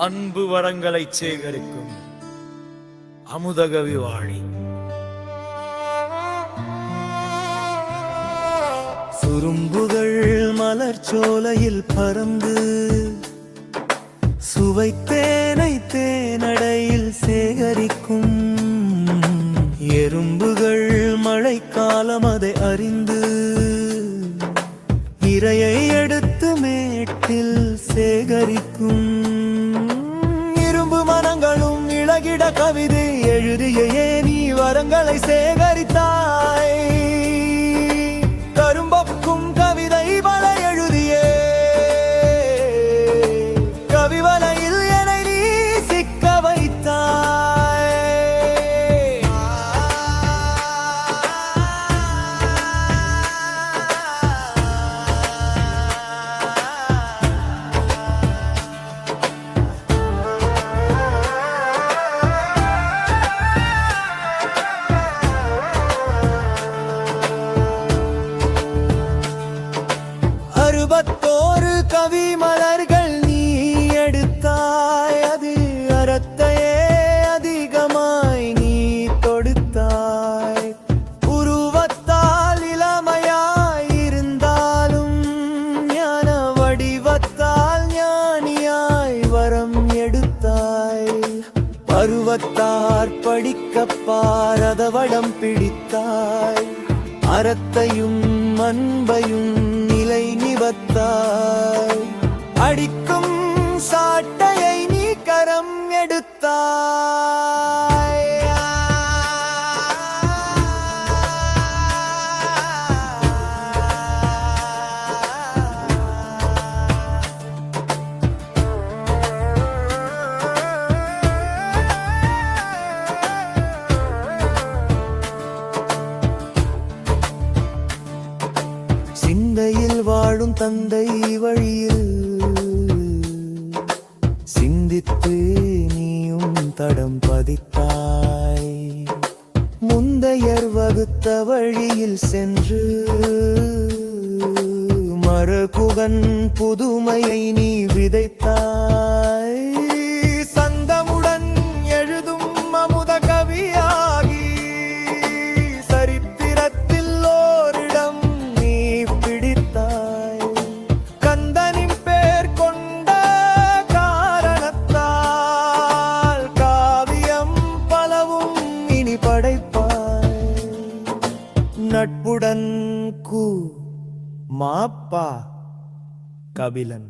அன்பு வரங்களை சேகரிக்கும் அமுதகவி வாழி சுரும்புகள் மலர் சோலையில் பறந்து தேனை தேனடையில் சேகரிக்கும் எறும்புகள் மழைக்காலம் அதை அறிந்து மனங்களும் கவிதை எழுதிய நீ வரங்களை சேகரித்தாய். அறுபத்தோரு கவி மலர்கள் நீ எடுத்தாய். அது அறத்தையே அதிகமாய் நீ தொடுத்தாய். உருவத்தால் இளமையாய் இருந்தாலும் ஞான வடிவத்தால் ஞானியாய் வரம் எடுத்தாய். பருவத்தார் படிக்க பாரதவடம் பிடித்தாய். அறத்தையும் அன்பையும் நிவத்தாய் அடிக்கும் சிந்தையில் வாழும் தந்தை வழியில் சிந்தித்து நீயும் தடம் பதித்தாய். முந்தையர் வகுத்த வழியில் சென்று மரகுகன் புதுமையை நீ விதைத்தாய். நட்புடன் கூ மாப்பா கபிலன்.